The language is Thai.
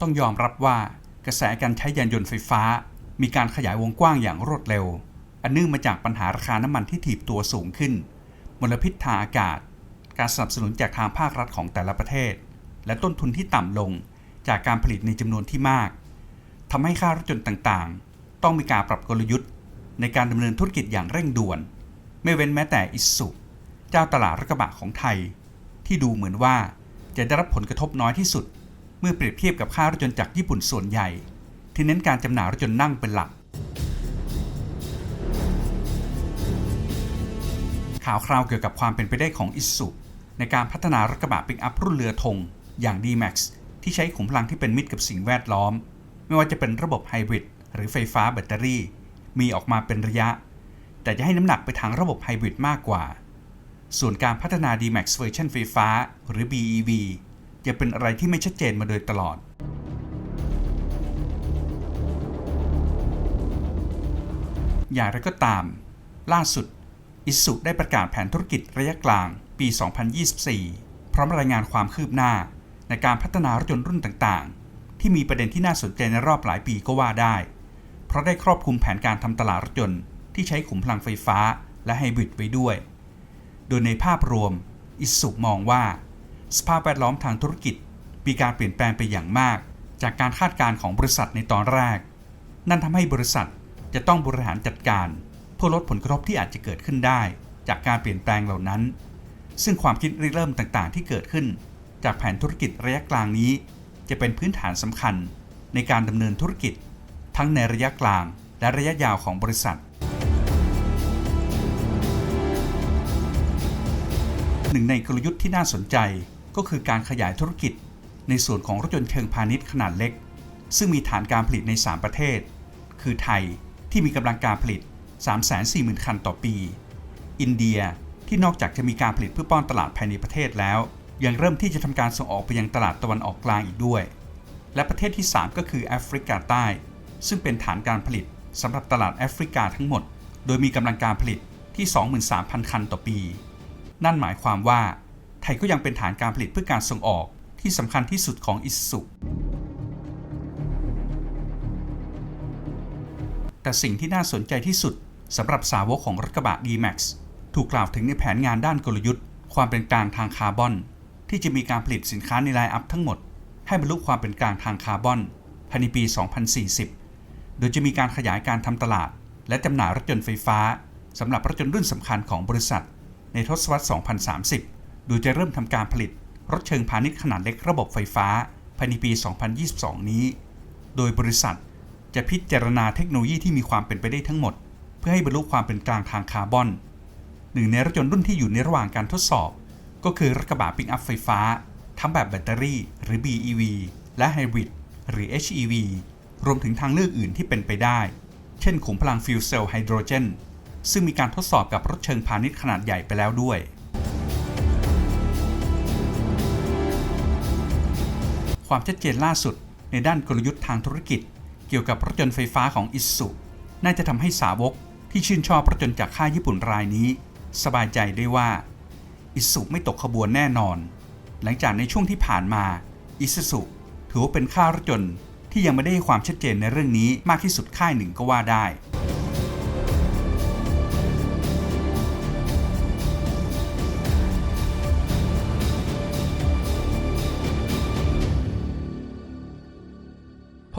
ต้องยอมรับว่ากระแสการใช้ยานยนต์ไฟฟ้า มีการขยายวงกว้างอย่างรวดเร็ว อันเนื่องมาจากปัญหาราคาน้ำมันที่ถีบตัวสูงขึ้น มลพิษทางอากาศ การสนับสนุนจากทางภาครัฐของแต่ละประเทศ และต้นทุนที่ต่ำลงจากการผลิตในจำนวนที่มากทำให้ค่ารถยนต์ต่างๆ ต้องมีการปรับกลยุทธ์ ในการดำเนินธุรกิจอย่างเร่งด่วน ไม่เว้นแม้แต่อิสุเจ้าตลาดรถกระบะของไทย ที่ดูเหมือนว่าจะได้รับผลกระทบน้อยที่สุด มื่อเปรียบเทียบกับค่ารถยนต์จากญี่ปุ่นส่วนใหญ่ ที่เน้นการจำหน่ายรถยนต์นั่งเป็นหลัก ข่าวคราวเกี่ยวกับความเป็นไปได้ของอิสุในการพัฒนารถกระบะปิกอัพรุ่นเรือธงอย่าง D-Max ที่ใช้ขุมพลังที่เป็นมิตรกับสิ่งแวดล้อม ไม่ว่าจะเป็นระบบไฮบริดหรือไฟฟ้าแบตเตอรี่ มีออกมาเป็นระยะ แต่จะให้น้ำหนักไปทางระบบไฮบริดมากกว่า ส่วนการพัฒนา D-Max เวอร์ชันไฟฟ้าหรือ BEV จะเป็นอะไรที่ไม่ชัดเจนมาโดยตลอด อย่างไรก็ตาม ล่าสุด อิสุได้ประกาศแผนธุรกิจระยะกลางปี 2024 พร้อมรายงานความคืบหน้าในการพัฒนารถยนต์รุ่นต่างๆ ที่มีประเด็นที่น่าสนใจในรอบหลายปีก็ว่าได้ เพราะได้ครอบคลุมแผนการทำตลาดรถยนต์ที่ใช้ขุมพลังไฟฟ้าและไฮบริดไว้ด้วย โดยในภาพรวม อิสุมองว่า สภาพแวดล้อมทางธุรกิจ มีการเปลี่ยนแปลงไปอย่างมาก จากการคาดการณ์ของบริษัทในตอนแรก นั่นทำให้บริษัทจะต้องบริหารจัดการ เพื่อลดผลกระทบที่อาจจะเกิดขึ้นได้ จากการเปลี่ยนแปลงเหล่านั้น ซึ่งความคิดริเริ่มต่างๆ ที่เกิดขึ้น จากแผนธุรกิจระยะกลางนี้ จะเป็นพื้นฐานสำคัญ ในการดำเนินธุรกิจ ทั้งในระยะกลาง และระยะยาวของบริษัทหนึ่งในกลยุทธ์ที่น่าสนใจ ก็คือการขยายธุรกิจ ในส่วนของรถยนต์เชิงพาณิชย์ขนาดเล็ก ซึ่งมีฐานการผลิตใน 3 ประเทศ คือไทยที่มีกำลังการผลิต 340,000 คันต่อปี อินเดียที่นอกจากจะมีการผลิตเพื่อป้อนตลาดภายในประเทศแล้ว ยังเริ่มที่จะทำการส่งออกไปยังตลาดตะวันออกกลางอีกด้วย และประเทศที่ 3 ก็คือแอฟริกาใต้ ซึ่งเป็นฐานการผลิตสำหรับตลาดแอฟริกาทั้งหมด โดยมีกำลังการผลิตที่ 23,000 คันต่อปี นั่นหมายความว่า ไทยก็ยังเป็นฐานการผลิตเพื่อการส่งออกที่สำคัญที่สุดของอิสุแต่สิ่งที่น่าสนใจที่สุดสำหรับสาวกของรถกระบะ D-Max ถูกกล่าวถึงในแผนงานด้านกลยุทธ์ ความเป็นกลางทางคาร์บอน ที่จะมีการผลิตสินค้าในไลน์อัพทั้งหมด ให้บรรลุความเป็นกลางทางคาร์บอนภายในปี 2040 โดยจะมีการขยายการทำตลาด และจำหน่ายรถยนต์ไฟฟ้าสำหรับรถยนต์รุ่นสำคัญของบริษัท ในทศวรรษ 2030 โดยจะเริ่มทำการผลิตรถเชิงพาณิชย์ขนาดเล็กระบบไฟฟ้าภายในปี 2022 นี้ โดยบริษัทจะพิจารณาเทคโนโลยีที่มีความเป็นไปได้ทั้งหมด เพื่อให้บรรลุความเป็นกลางทางคาร์บอน หนึ่งในรถยนต์รุ่นที่อยู่ในระหว่างการทดสอบ ก็คือรถกระบะปิกอัพไฟฟ้า ทั้งแบบแบตเตอรี่ หรือ BEV และไฮบริดหรือ HEV รวมถึงทางเลือกอื่นที่เป็นไปได้ เช่นขุมพลังฟิวเซลไฮโดรเจนซึ่งมีการทดสอบกับรถเชิงพาณิชย์ขนาดใหญ่ไปแล้วด้วย ความชัดเจนล่าสุดในด้านกลยุทธ์ทางธุรกิจ เกี่ยวกับรถยนต์ไฟฟ้าของอิสุน่าจะทำให้สาวกที่ชื่นชอบรถยนต์จากค่ายญี่ปุ่นรายนี้ สบายใจได้ว่าอิสุไม่ตกขบวนแน่นอน หลังจากในช่วงที่ผ่านมาอิสุถือว่าเป็นค่ายรถยนต์ที่ยังไม่ได้ความชัดเจนในเรื่องนี้มากที่สุดค่ายหนึ่งก็ว่าได้